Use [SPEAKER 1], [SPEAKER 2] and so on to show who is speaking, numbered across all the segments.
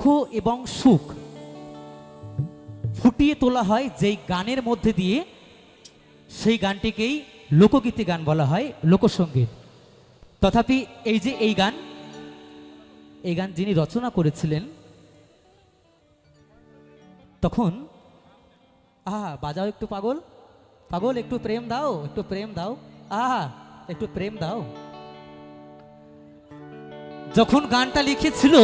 [SPEAKER 1] দুঃখ এবং সুখ ফুটিয়ে তোলা হয় যেই গানের মধ্যে দিয়ে সেই গানটিকেই লোকগীতি গান বলা হয়, লোকসঙ্গীত। তথাপি এই যে এই গান এই গান যিনি রচনা করেছিলেন, তখন, আহা, বাজাও একটু পাগল পাগল, একটু প্রেম দাও, একটু প্রেম দাও, আহা, একটু প্রেম দাও। যখন গানটা লিখেছিল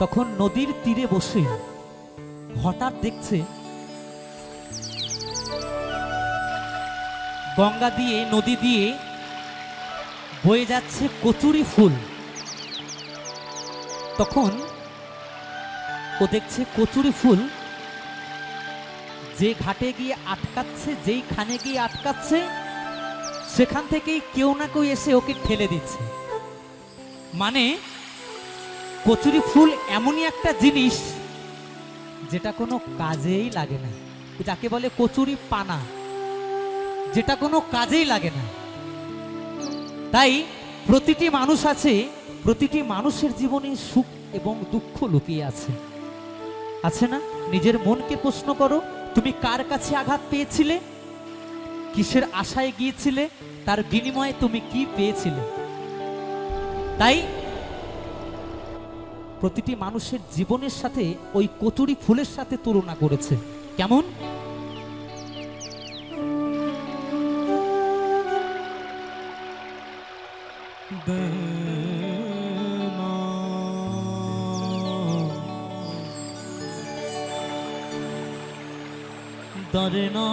[SPEAKER 1] তখন নদীর তীরে বসে হঠাৎ দেখছে গঙ্গা দিয়ে, নদী দিয়ে বয়ে যাচ্ছে কচুরি ফুল। তখন ও দেখছে কচুরি ফুল যে ঘাটে গিয়ে আটকাচ্ছে, যেই খানে গিয়ে আটকাচ্ছে, সেখান থেকেই কেউ না কেউ এসে ওকে ঠেলে দিচ্ছে। মানে কচুরি ফুল এমনই একটা জিনিস যেটা কোনো কাজেই লাগে না। যাকে বলে কচুরি পানা, যেটা কোনো কাজেই লাগে না। তাই প্রতিটি মানুষ আছে, প্রতিটি মানুষের জীবনে সুখ এবং দুঃখ লুকিয়ে আছে। আছে না? নিজের মনকে প্রশ্ন করো, তুমি কার কাছে আঘাত পেয়েছিলে? কিসের আশায় গিয়েছিলে? তার বিনিময়ে তুমি কি পেয়েছিলে? তাই প্রতিটি মানুষের জীবনের সাথে ওই কচুরি ফুলের সাথে তুলনা করেছে। কেমন? দরে না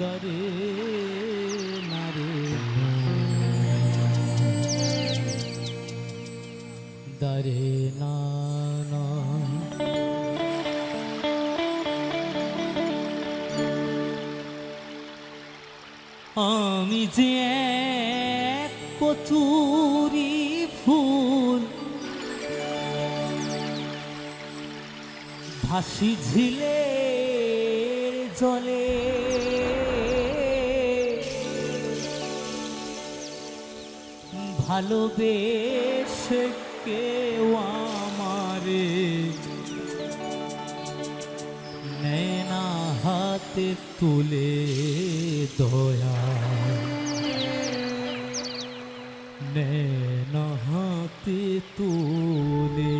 [SPEAKER 1] দরে না রে। দরে না আমি যে কচুরি ফুল ভাসি ঝিলে জলে ভালোবেসে কেউ আমারে নেনা হাতে তুলে দয়া। নেনা হাতে তুলে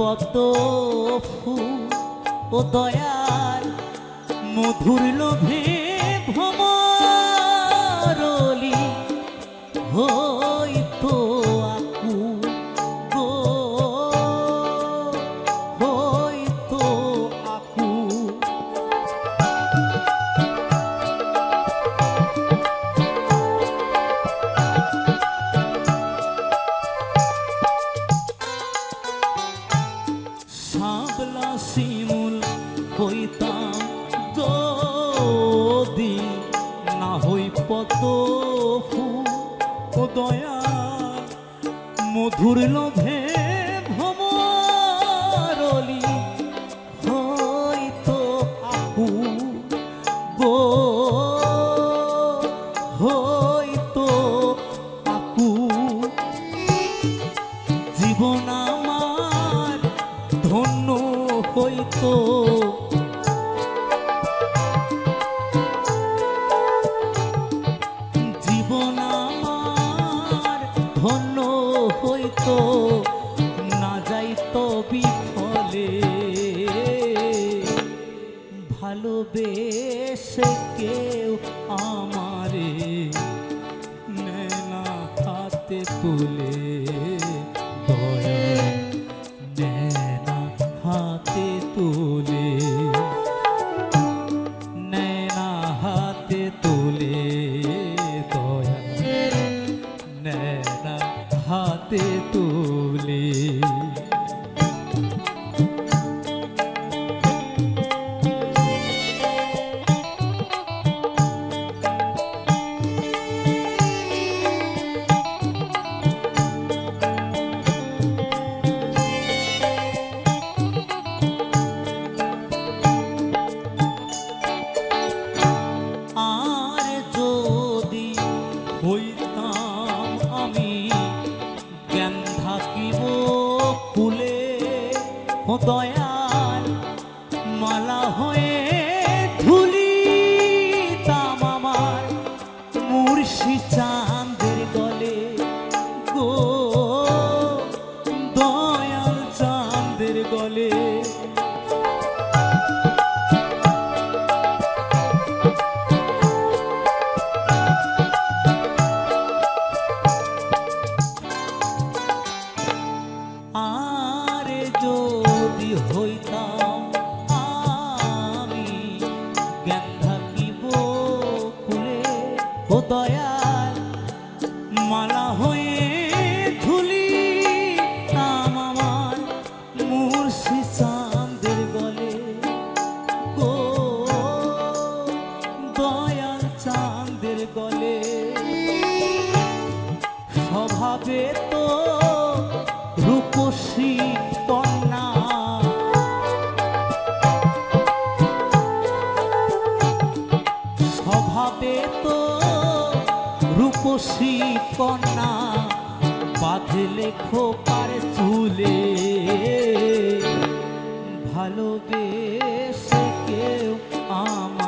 [SPEAKER 1] পত ফুল ও দয়াল মধুর লোভে ভ্রমরলি হইতো ও দয়া মধুর লোভে যদি হইতাম, আমি জ্ঞান থাকিব কুলে ও দয়াল, মালা হয়ে ধুলি আমার চাঁদের গলে। গো দয়াল চাঁদের গলে। স্বভাবে তো রূপসী খোপার চুলে ভালোবেসে কেউ আমারে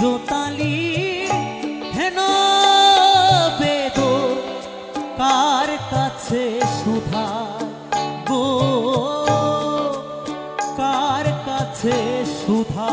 [SPEAKER 1] ইজ্জতালি হেন বেদ কার কাছে সুধা গো? কার কাছে সুধা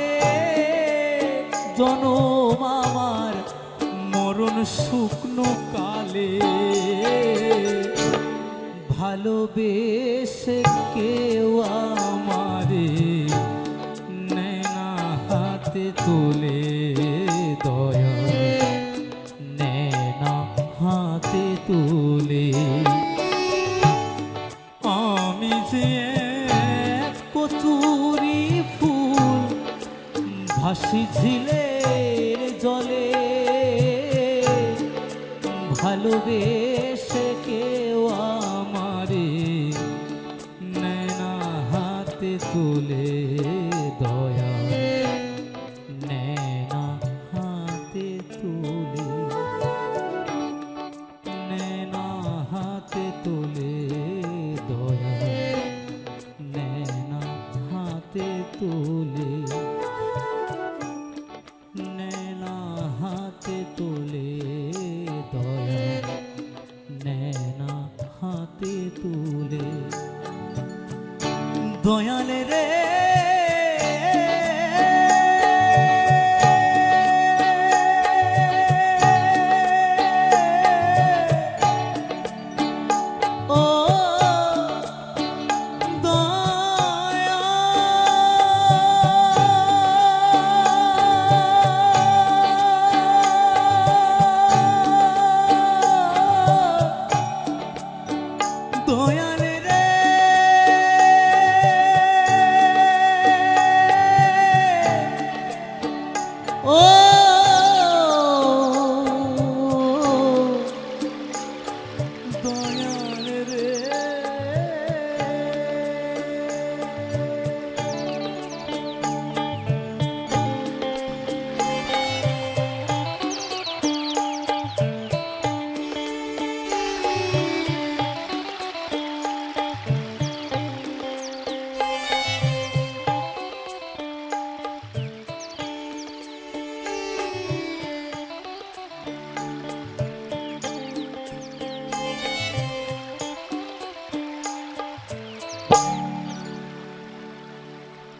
[SPEAKER 1] জনমামার মরণ শুকনো কালে। ভালোবেসে কেউ আমারে নেনা হাতে তোলে দয়া। নেনা হাতে তোলে। আমি যে কচুরি ফুল ভাসি ঝিলের ভালোবেসে দয়ালে